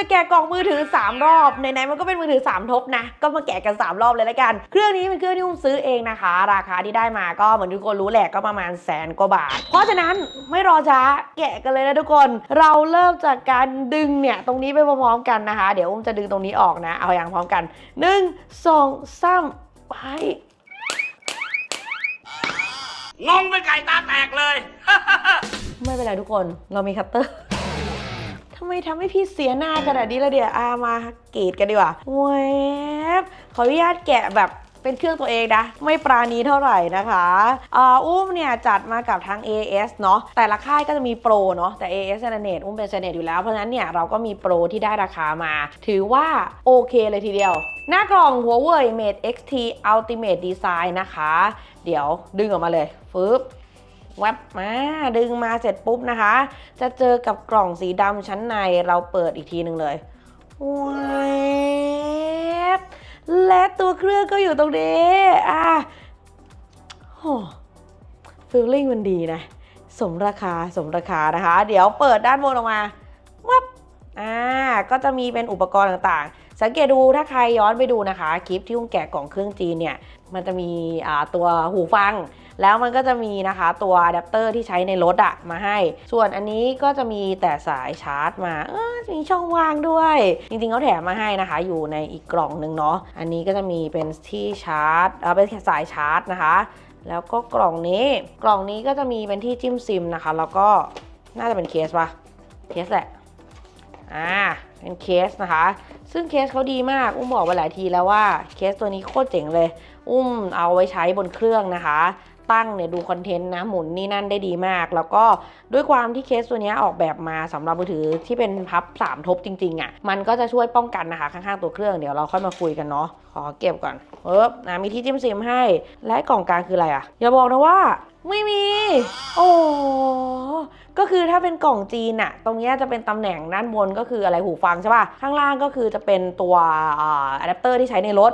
จะแกะกล่องมือถือ 3 รอบไหนๆมันก็เป็นมือถือ 3 ทบนะ ก็มาแกะกัน 3 รอบเลยละกัน เครื่องนี้เป็นเครื่องที่อุ้มซื้อเองนะคะ ราคาที่ได้มาก็เหมือนทุกคนรู้แหละก็ประมาณแสนกว่าบาท เพราะฉะนั้นไม่รอช้าแกะกันเลยนะทุกคน เราเริ่มจากการดึงเนี่ยตรงนี้ไปพร้อมๆกันนะคะ เดี๋ยวอุ้มจะดึงตรงนี้ออกนะ เอาอย่างพร้อมกันหนึ่งสองสามไปงงเป็นไก่ตาแตกเลย ไม่เป็นไรทุกคน เรามีคัตเตอร์ ทำไมทำให้พี่เสียหน้าขนาดนี้ละเดี๋ยวอามาเกรดกันดีกว่าเวบขออนุญาตแกะแบบเป็นเครื่องตัวเองนะ ไม่ปราณีเท่าไหร่นะคะอ,อุ้มเนี่ยจัดมากับทาง AS เนาะแต่ละค่ายก็จะมีโปรเนาะแต่ AS เซนเนตอุ้มเป็นเซนเนตอยู่แล้ว เพราะฉะนั้นเนี่ยเราก็มีโปรที่ได้ราคามา ถือว่าโอเคเลยทีเดียว หน้ากล่องหัวเว่ย Mate XT Ultimate Design นะคะ เดี๋ยวดึงออกมาเลยฟึบ แวบมาดึงมาเสร็จปุ๊บนะคะ จะเจอกับกล่องสีดำชั้นในเราเปิดอีกทีหนึ่งเลยแวบและตัวเครื่องก็อยู่ตรงนี้อะโอ้ฟิลลิ่งมันดีนะ สมราคาสมราคานะคะ เดี๋ยวเปิดด้านบนออกมาวับอ่าก็จะมีเป็นอุปกรณ์ต่างๆ สังเกตดูถ้าใครย้อนไปดูนะคะ คลิปที่อุ้มแกะกล่องเครื่องจีนเนี่ย มันจะมีอ่าตัวหูฟัง แล้วมันก็จะมีนะคะตัวอะแดปเตอร์ที่ใช้ในรถอะมาให้ ส่วนอันนี้ก็จะมีแต่สายชาร์จมาเออมีช่องว่างด้วย จริงๆเขาแถมมาให้นะคะ อยู่ในอีกกล่องหนึ่งเนาะอันนี้ก็จะมีเป็นที่ชาร์จเออเป็นสายชาร์จนะคะ แล้วก็กล่องนี้กล่องนี้ก็จะมีเป็นที่จิ้มซิมนะคะ แล้วก็น่าจะเป็นเคสปะเคสแหละอ่าเป็นเคสนะคะ ซึ่งเคสเขาดีมาก อุ้มบอกไปหลายทีแล้วว่าเคสตัวนี้โคตรเจ๋งเลย อุ้มเอาไว้ใช้บนเครื่องนะคะ ตั้งเนี่ยดูคอนเทนต์นะหมุนนี่นั่นได้ดีมาก แล้วก็ด้วยความที่เคสตัวนี้ออกแบบมาสำหรับมือถือที่เป็นพับ 3 ทบจริงๆอะ่ะมันก็จะช่วยป้องกันนะคะข้างๆตัวเครื่องเดี๋ยวเราค่อยมาคุยกันเนาะขอเก็บก่อนเอ๊บนะมีที่จิ้มซิมให้ และกล่องกลางคืออะไรอะ่ะอย่าบอกนะว่าไม่มี โอ้ ก็คือถ้าเป็นกล่องจีนอะตรงนี้จะเป็นตำแหน่งด้านบนก็คืออะไรหูฟังใช่ป่ะ ข้างล่างก็คือจะเป็นตัวอะแดปเตอร์ที่ใช้ในรถ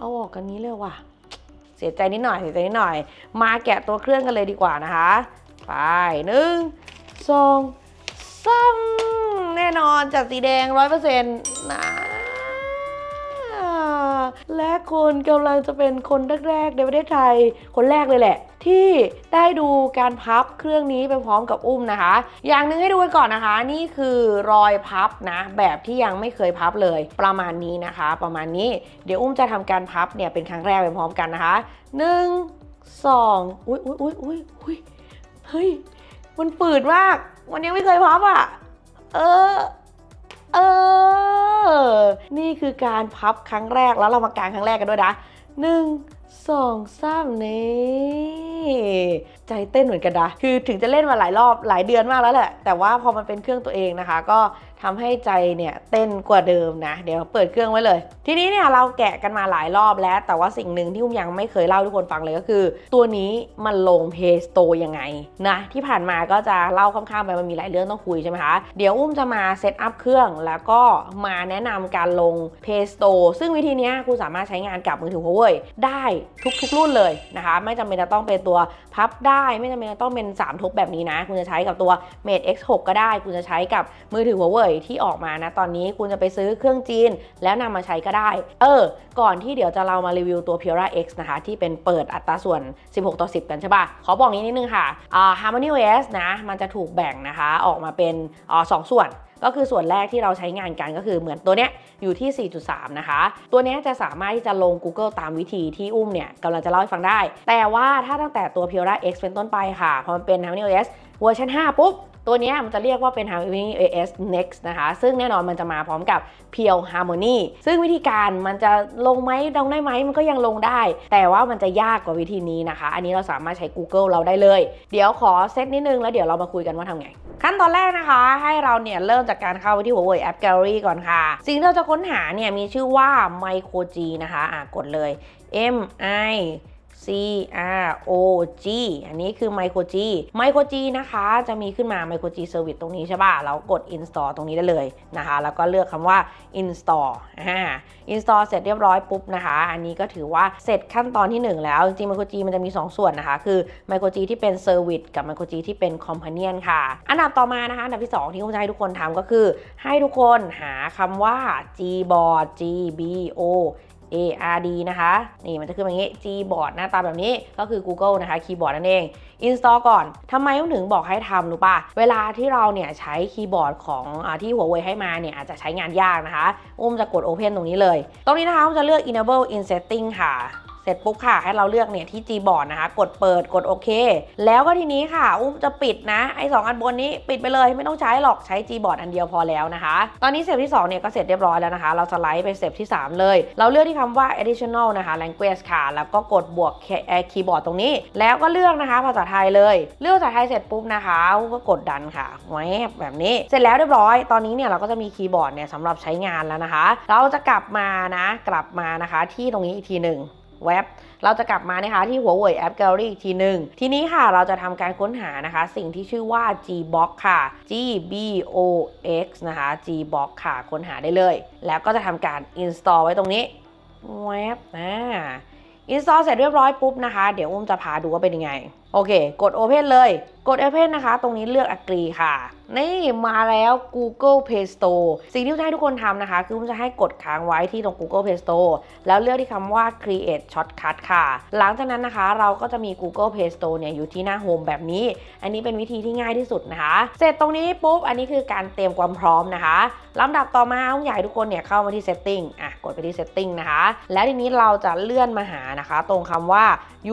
เอาออกกันนี้เลยว่ะ เสียใจนิดหน่อยเสียใจนิดหน่อย มาแกะตัวเครื่องกันเลยดีกว่านะคะ ไปหนึ่งสองสามแน่นอนจากสีแดงร้อยเปอร์เซ็นต์นะ และคุณกำลังจะเป็นคนแรกๆในประเทศไทย คนแรกเลยแหละ ที่ได้ดูการพับเครื่องนี้ไปพร้อมกับอุ้มนะคะ อย่างหนึ่งให้ดูกันก่อนนะคะ นี่คือรอยพับนะ แบบที่ยังไม่เคยพับเลย ประมาณนี้นะคะ ประมาณนี้เดี๋ยวอุ้มจะทำการพับเนี่ยเป็นครั้งแรกไปพร้อมกันนะคะหนึ่งสองอุ้ยอุ้ยอุ้ยอุ้ยอุ้ยเฮ้ยมันปืดมาก มันยังไม่เคยพับอะ เออ เออ นี่คือการพับครั้งแรกแล้วเรามากางครั้งแรกกันด้วยนะหนึ่งสองสามนี่ใจเต้นเหมือนกันนะคือถึงจะเล่นมาหลายรอบหลายเดือนมากแล้วแหละ แต่ว่าพอมันเป็นเครื่องตัวเองนะคะ ก็ ทำให้ใจเนี่ยเต้นกว่าเดิมนะ เดี๋ยวเปิดเครื่องไว้เลย ทีนี้เนี่ยเราแกะกันมาหลายรอบแล้ว แต่ว่าสิ่งหนึ่งที่อุ้มยังไม่เคยเล่าทุกคนฟังเลยก็คือ ตัวนี้มันลง Play Store ยังไงนะที่ผ่านมาก็จะเล่าข้ามๆไปมันมีหลายเรื่องต้องคุยใช่ไหมคะเดี๋ยวอุ้มจะมาเซตอัพเครื่องแล้วก็มาแนะนำการลง Play Store ซึ่งวิธีนี้คุณสามารถใช้งานกับมือถือ Huawei ได้ทุกๆ รุ่นเลยนะคะ ไม่จำเป็นจะต้องเป็นตัวพับได้ ไม่จำเป็นจะต้องเป็น 3ทบแบบนี้นะ คุณจะใช้กับตัว Mate X6 ก็ได้ คุณจะใช้กับมือถือ Huawei ที่ออกมานะ ตอนนี้คุณจะไปซื้อเครื่องจีน แล้วนำมาใช้ก็ได้ เออ ก่อนที่เดี๋ยวจะเรามารีวิวตัว Pura X นะคะ ที่เป็นเปิดอัตราส่วน 16 ต่อ 10 กันใช่ปะขอบอกนี้นิดนึงค่ะอ่า Harmony OS นะ มันจะถูกแบ่งนะคะ ออกมาเป็นอ่าสองส่วนก็คือส่วนแรกที่เราใช้งานกันก็คือเหมือนตัวเนี้ยอยู่ที่ 4.3 นะคะ ตัวเนี้ยจะสามารถที่จะลง Google ตามวิธีที่อุ้มเนี่ยกำลังจะเล่าให้ฟังได้ แต่ว่าถ้าตั้งแต่ตัว Pura X เป็นต้นไปค่ะ พอมันเป็น Harmony OS เวอร์ชัน5 ปุ๊บ ตัวนี้มันจะเรียกว่าเป็น Harmony OS Next นะคะ ซึ่งแน่นอนมันจะมาพร้อมกับ Pure Harmony ซึ่งวิธีการมันจะลงไหมลงได้ไหมมันก็ยังลงได้ แต่ว่ามันจะยากกว่าวิธีนี้นะคะ อันนี้เราสามารถใช้ Google เราได้เลย เดี๋ยวขอเซตนิดนึง แล้วเดี๋ยวเรามาคุยกันว่าทำไง ขั้นตอนแรกนะคะ ให้เราเนี่ยเริ่มจากการเข้าไปที่ Huawei App Gallery ก่อนค่ะ สิ่งที่เราจะค้นหาเนี่ยมีชื่อว่า Micro G นะคะ อะกดเลย M I CROG อันนี้คือ Micro G Micro G นะคะ จะมีขึ้นมา Micro G Service ตรงนี้ใช่ป่ะ เรากด install ตรงนี้ได้เลยนะคะ แล้วก็เลือกคำว่า install อ่า install เสร็จเรียบร้อยปุ๊บนะคะ อันนี้ก็ถือว่าเสร็จขั้นตอนที่ 1 แล้ว จริงๆ Micro G มันจะมี 2 ส่วนนะคะ คือ Micro G ที่เป็น Service กับ Micro G ที่เป็น Companion ค่ะ อันดับต่อมานะคะ อันดับที่ 2 ที่ผมจะให้ทุกคนทำก็คือ ให้ทุกคนหาคำว่า Gboard G B O A R D นะคะ นี่มันจะขึ้นแบบนี้ Gboard หน้าตาแบบนี้ก็คือ Google นะคะคีย์บอร์ดนั่นเอง install ก่อนทำไมต้องถึงบอกให้ทำรู้ป่ะ เวลาที่เราเนี่ยใช้คีย์บอร์ดของอที่หัวเว่ยให้มาเนี่ยอาจจะใช้งานยากนะคะ อุ้มจะกด Open ตรงนี้เลย ตรงนี้นะคะอุ้มจะเลือก enable in setting ค่ะ ร็จปุ๊บค่ะ ให้เราเลือกเนี่ยที่ Gboard นะคะ กดเปิดกดโอเค แล้วก็ทีนี้ค่ะ อุ้มจะปิดนะ ไอ้สองอันบนนี้ปิดไปเลยไม่ต้องใช้หรอกใช้ Gboard อันเดียวพอแล้วนะคะ ตอนนี้เสร็จที่ 2 เนี่ยก็เสร็จเรียบร้อยแล้วนะคะ เราสไลด์ไปเสร็จที่ 3 เลย เราเลือกที่คำว่า additional นะคะ language ค่ะ แล้วก็กดบวกคีย์บอร์ดตรงนี้ แล้วก็เลือกนะคะภาษาไทยเลย เลือกภาษาไทยเสร็จปุ๊บนะคะอุ้มก็กดดันค่ะแวบแบบนี้ เสร็จแล้วเรียบร้อย ตอนนี้เนี่ยเราก็จะมีคีย์บอร์ดเนี่ยสำหรับใช้งานแล้วนะคะ เราจะกลับมานะ กลับมานะคะที่ตรงนี้อีกทีหนึ่ง เว็บ เราจะกลับมานะคะที่หัวเว่ยแอป Gallery อีกทีหนึ่งทีนี้ค่ะเราจะทำการค้นหานะคะ สิ่งที่ชื่อว่า Gbox ค่ะ G B O X นะคะ Gbox ค่ะค้นหาได้เลย แล้วก็จะทำการ install ไว้ตรงนี้แวบนะ install เสร็จเรียบร้อยปุ๊บนะคะ เดี๋ยวอุ้มจะพาดูว่าเป็นยังไง โอเค กด Open เลย กด Open นะคะ ตรงนี้เลือก Agree ค่ะ นี่มาแล้ว Google Play Store สิ่งที่จะให้ทุกคนทำนะคะ คือผมจะให้กดค้างไว้ที่ตรง Google Play Store แล้วเลือกที่คำว่า Create Shortcut ค่ะ หลังจากนั้นนะคะ เราก็จะมี Google Play Store เนี่ยอยู่ที่หน้า Home แบบนี้ อันนี้เป็นวิธีที่ง่ายที่สุดนะคะ เสร็จตรงนี้ปุ๊บ อันนี้คือการเตรียมความพร้อมนะคะลำดับต่อมาผมอยากให้ทุกคนเนี่ยเข้ามาที่ Setting อะกดไปที่ Setting นะคะ แล้วทีนี้เราจะเลื่อนมาหานะคะ ตรงคำว่า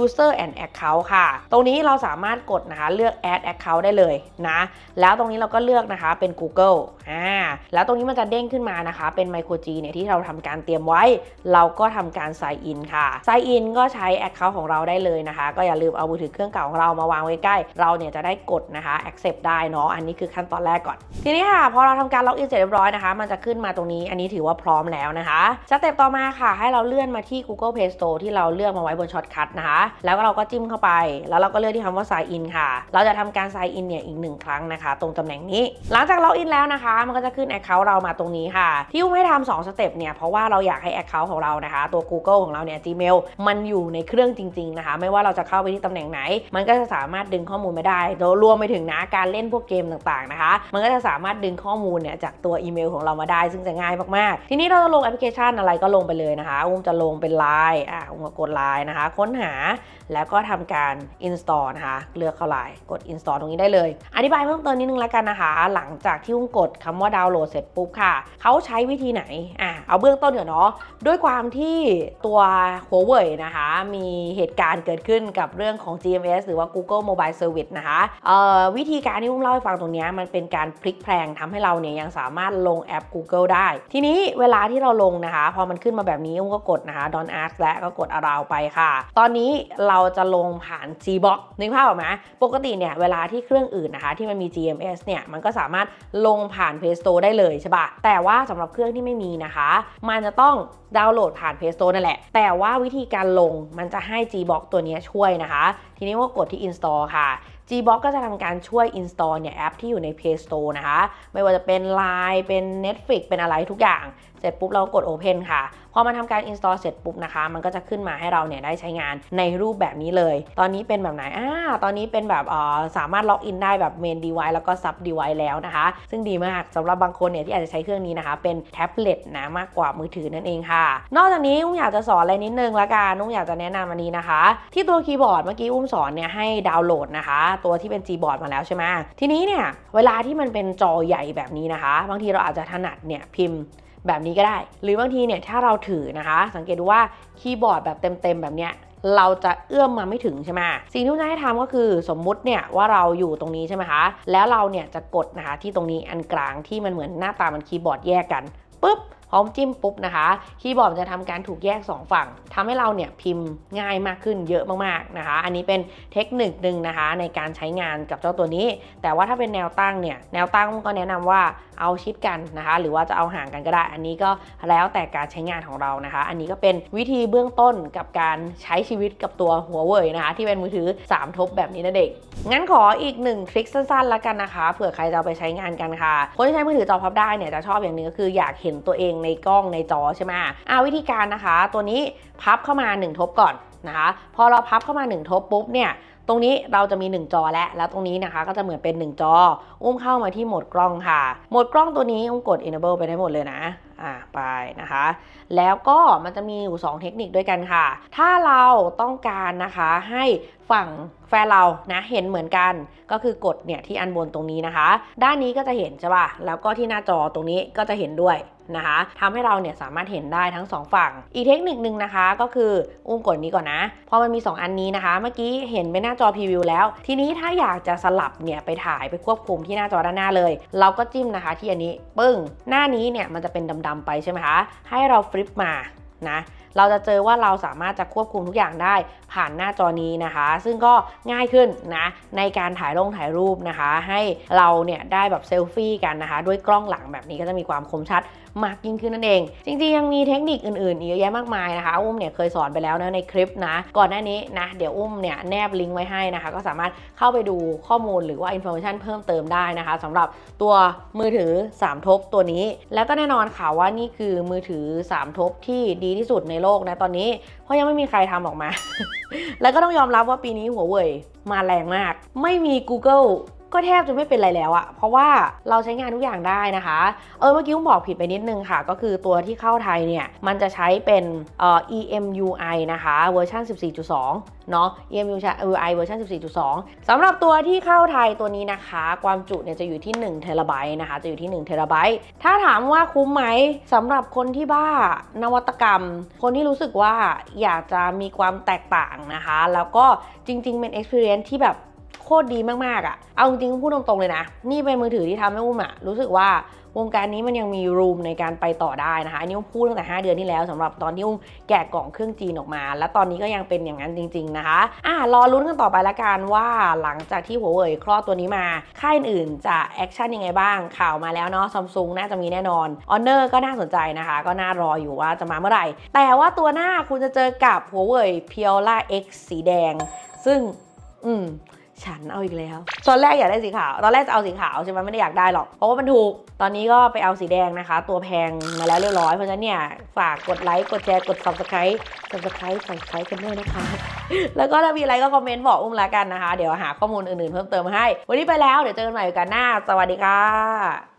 User and Account ค่ะ ตรงนี้เราสามารถกดนะคะเลือก Add Account ได้เลยนะแล้วตรงนี้เราก็เลือกนะคะเป็น Google อ่าแล้วตรงนี้มันจะเด้งขึ้นมานะคะ เป็น Micro G เนี่ยที่เราทำการเตรียมไว้ เราก็ทำการ Sign In ค่ะ Sign In ก็ใช้ Account ของเราได้เลยนะคะ ก็อย่าลืมเอามือถือเครื่องเก่าของเรามาวางไว้ใกล้เราเนี่ยจะได้กดนะคะ Accept ได้เนาะอันนี้คือขั้นตอนแรกก่อน ทีนี้ค่ะพอเราทำการล็อกอินเสร็จเรียบร้อยนะคะ มันจะขึ้นมาตรงนี้อันนี้ถือว่าพร้อมแล้วนะคะสเต็ปต่อมาค่ะ ให้เราเลื่อนมาที่ Google Play Store ที่เราเลือกมาไว้บนช็อตคัทนะคะ แล้วเราก็จิ้มเข้าไป แล้วเราก็เลือกที่คำว่า Sign In ค่ะ เราจะทำการ Sign In เนี่ยอีกหนึ่งครั้งนะคะ ตรงตำแหน่งนี้ หลังจากล็อกอินแล้วนะคะ มันก็จะขึ้น Account เรามาตรงนี้ค่ะ ที่อุ้มให้ทำสองสเต็ปเนี่ย เพราะว่าเราอยากให้ Account ของเรานะคะ ตัว Google ของเราเนี่ย Gmail มันอยู่ในเครื่องจริง ๆ นะคะ ไม่ว่าเราจะเข้าไปที่ตำแหน่งไหน มันก็จะสามารถดึงข้อมูลมาได้โดยรวมไปถึงนะการเล่นพวกเกมต่างๆนะคะ มันก็จะสามารถดึงข้อมูลเนี่ยจากตัวอีเมลของเรามาได้ ซึ่งจะง่ายมากๆ ทีนี้เราจะลงแอปพลิเคชันอะไรก็ลงไปเลยนะคะ อุ้มจะลงเป็น Line อะอุ้มก็กด Line นะคะ ค้นหาแล้วก็ทำการ install นะคะ เลือกเข้า Line กด install ตรงนี้ได้เลย อธิบายเพิ่มเติมนิดนึงล้วกันนะคะ หลังจากที่อุ้มกดคำว่าดาวน์โหลดเสร็จปุ๊บค่ะ เขาใช้วิธีไหนอะเอาเบื้องต้นก่อนเนาะด้วยความที่ตัวหัวเว่ยนะคะ มีเหตุการณ์เกิดขึ้นกับเรื่องของ GMS หรือว่า Google Mobile Service นะคะเอ่อวิธีการที่อุ้มเล่าให้ฟังตรงนี้มันเป็นการพลิกแพลงทำให้เราเนี่ยยังสามารถลงแอป Google ได้ ทีนี้เวลาที่เราลงนะคะ พอมันขึ้นมาแบบนี้อุ้มก็กดนะคะ Don't ask และก็กด allow ไปค่ะ ตอนนี้เราจะลงผ่าน Gbox นึกภาพออกไหมปกติเนี่ยเวลาที่เครื่องอื่นนะคะ ที่มันมี GMS เนี่ยมันก็สามารถลงผ่าน Play Store ได้เลยใช่ปะแต่ว่าสำหรับเครื่องที่ไม่มีนะคะ มันจะต้องดาวน์โหลดผ่าน Play Store นั่นแหละ แต่ว่าวิธีการลงมันจะให้ Gbox ตัวนี้ช่วยนะคะ ทีนี้ก็กดที่ install ค่ะ Gbox ก็จะทำการช่วย install เนี่ยแอปที่อยู่ใน Play Store นะคะ ไม่ว่าจะเป็น Line เป็น Netflix เป็นอะไรทุกอย่าง เสร็จปุ๊บเราก็กด Open ค่ะ พอมาทำการ install เสร็จปุ๊บนะคะ มันก็จะขึ้นมาให้เราเนี่ยได้ใช้งานในรูปแบบนี้เลย ตอนนี้เป็นแบบไหนอ่าตอนนี้เป็นแบบเอ่อสามารถล็อกอินได้แบบ main device แล้วก็ sub device แล้วนะคะ ซึ่งดีมากสำหรับบางคนเนี่ยที่อาจจะใช้เครื่องนี้นะคะ เป็นแท็บเล็ตนะมากกว่ามือถือนั่นเองค่ะ นอกจากนี้อุ้มอยากจะสอนอะไรนิดนึงละกันอุ้มอยากจะแนะนำอันนี้นะคะ ที่ตัวคีย์บอร์ดเมื่อกี้อุ้มสอนเนี่ยให้ดาวน์โหลดนะคะ ตัวที่เป็น Gboard มาแล้วใช่ไหมทีนี้เนี่ยเวลาที่มันเป็นจอใหญ่แบบนี้นะคะ บางทีเราอาจจะถนัดเนี่ยพิมพ์ แบบนี้ก็ได้ หรือบางทีเนี่ยถ้าเราถือนะคะ สังเกตดูว่าคีย์บอร์ดแบบเต็มๆ แบบเนี้ยเราจะเอื้อมมาไม่ถึงใช่ไหมสิ่งที่จะให้ทำก็คือสมมุติเนี่ยว่าเราอยู่ตรงนี้ใช่ไหมคะ แล้วเราเนี่ยจะกดนะคะที่ตรงนี้อันกลางที่มันเหมือนหน้าตามันคีย์บอร์ดแยกกันปุ๊บพร้อมจิ้มปุ๊บนะคะ คีย์บอร์ดจะทำการถูกแยก 2 ฝั่งทำให้เราเนี่ยพิมพ์ง่ายมากขึ้นเยอะมากๆนะคะ อันนี้เป็นเทคนิคหนึ่งนะคะในการใช้งานกับเจ้าตัวนี้ แต่ว่าถ้าเป็นแนวตั้งเนี่ยแนวตั้งก็แนะนำว่าเอาชิดกันนะคะ หรือว่าจะเอาห่างกันก็ได้ อันนี้ก็แล้วแต่การใช้งานของเรานะคะ อันนี้ก็เป็นวิธีเบื้องต้นกับการใช้ชีวิตกับตัวหัวเว่ยนะคะ ที่เป็นมือถือ 3 ทบแบบนี้นะเด็ก งั้นขออีกหนึ่งทริคสั้นๆแล้วกันนะคะเผื่อใครจะเอาไปใช้งานกันค่ะ คนที่ใช้มือถือจอพับได้เนี่ยจะชอบอย่างหนึงก็คืออยากเห็นตัวเองในกล้องในจอใช่ไหมอ่าวิธีการนะคะ ตัวนี้พับเข้ามา 1 ทบก่อนนะคะ พอเราพับเข้ามา 1 ทบปุ๊บเนี่ย ตรงนี้เราจะมี 1 จอแล้วแล้วตรงนี้นะคะก็จะเหมือนเป็น 1 จอ อุ้มเข้ามาที่โหมดกล้องค่ะ โหมดกล้องตัวนี้อุ้มกด enable ไปได้หมดเลยนะอ่าไปนะคะ แล้วก็มันจะมีอยู่ 2 เทคนิคด้วยกันค่ะ ถ้าเราต้องการนะคะให้ฝั่ง แฟนเรานะเห็นเหมือนกันก็คือกดเนี่ยที่อันบนตรงนี้นะคะ ด้านนี้ก็จะเห็นใช่ป่ะแล้วก็ที่หน้าจอตรงนี้ก็จะเห็นด้วยนะคะทำให้เราเนี่ยสามารถเห็นได้ทั้งสองฝั่ง อีกเทคนิคนึงนะคะ ก็คืออุ้มกดนี้ก่อนนะ พอมันมี 2 อันนี้นะคะ เมื่อกี้เห็นไปหน้าจอพรีวิวแล้ว ทีนี้ถ้าอยากจะสลับเนี่ยไปถ่ายไปควบคุมที่หน้าจอด้านหน้าเลย เราก็จิ้มนะคะที่อันนี้ปึ้ง หน้านี้เนี่ยมันจะเป็นดำๆไปใช่ไหมคะ ให้เราฟลิปมา นะเราจะเจอว่าเราสามารถจะควบคุมทุกอย่างได้ผ่านหน้าจอนี้นะคะ ซึ่งก็ง่ายขึ้นนะในการถ่ายลงถ่ายรูปนะคะ ให้เราเนี่ยได้แบบเซลฟี่กันนะคะ ด้วยกล้องหลังแบบนี้ก็จะมีความคมชัด มากยิ่งขึ้นนั่นเอง จริงๆยังมีเทคนิคอื่นๆอีกเยอะแยะมากมายนะคะ อุ้มเนี่ยเคยสอนไปแล้วนะในคลิปนะ ก่อนหน้านี้นะ เดี๋ยวอุ้มเนี่ยแนบลิงก์ไว้ให้นะคะ ก็สามารถเข้าไปดูข้อมูลหรือว่าอินโฟ a t ชันเพิ่มเติมได้นะคะสำหรับตัวมือถือ 3 ทบตัวนี้ แล้วก็แน่นอนค่ะว่านี่คือมือถือ 3 ทบที่ดีที่สุดในโลกนะตอนนี้ เพราะยังไม่มีใครทำออกมา แล้วก็ต้องยอมรับว่าปีนี้หัวเว่ยมาแรงมาก ไม่มี Google ก็แทบจะไม่เป็นไรแล้วอะเพราะว่าเราใช้งานทุกอย่างได้นะคะ เออเมื่อกี้ผมบอกผิดไปนิดนึงค่ะ ก็คือตัวที่เข้าไทยเนี่ย มันจะใช้เป็นเอ่อ EMUI นะคะเวอร์ชัน14.2 เนาะ EMUI เวอร์ชัน14.2 สำหรับตัวที่เข้าไทยตัวนี้นะคะ ความจุเนี่ยจะอยู่ที่1เทราไบต์นะคะ จะอยู่ที่1เทราไบต์ถ้าถามว่าคุ้มไหมสำหรับคนที่บ้านวัตกรรม คนที่รู้สึกว่าอยากจะมีความแตกต่างนะคะ แล้วก็จริงๆเป็น experience ที่แบบ โคตรดีมากๆอะ่ะ เอาจริงๆพูดตรงๆเลยนะ นี่เป็นมือถือที่ทำให้อุ้มอะรู้สึกว่าวงการนี้มันยังมีรูมในการไปต่อได้นะคะอันนี้อุ้มพูดตั้งแต่ 5 เดือนที่แล้วสำหรับตอนที่อุ้มแกะกล่องเครื่องจีนออกมา และตอนนี้ก็ยังเป็นอย่างนั้นจริง ๆนะคะอ่ารอลุ้นกันต่อไปละกันว่าหลังจากที่หัวเว่ยคลอดตัวนี้มา ค่ายอื่นจะแอคชั่นยังไงบ้าง ข่าวมาแล้วเนาะซัมซุงน่าจะมีแน่นอน Honor ก็น่าสนใจนะคะ ก็น่ารออยู่ว่าจะมาเมื่อไหร่ แต่ว่าตัวหน้าคุณจะเจอกับหัวเว่ย Piola X สีแดง ซึ่ง อืม ฉันเอาอีกแล้ว ตอนแรกอยากได้สีขาว ตอนแรกจะเอาสีขาวใช่ไหมไม่ได้อยากได้หรอก เพราะว่ามันถูก ตอนนี้ก็ไปเอาสีแดงนะคะ ตัวแพงมาแล้วเรียบร้อย เพราะฉะนั้นเนี่ยฝากกดไลค์ กดแชร์ กด subscribe subscribe subscribe กันด้วยนะคะ แล้วก็ถ้ามีอะไรก็คอมเมนต์บอกอุ้มละกันนะคะ เดี๋ยวหาข้อมูลอื่นๆเพิ่มเติมมาให้ วันนี้ไปแล้ว เดี๋ยวเจอกันใหม่กันหน้า สวัสดีค่ะ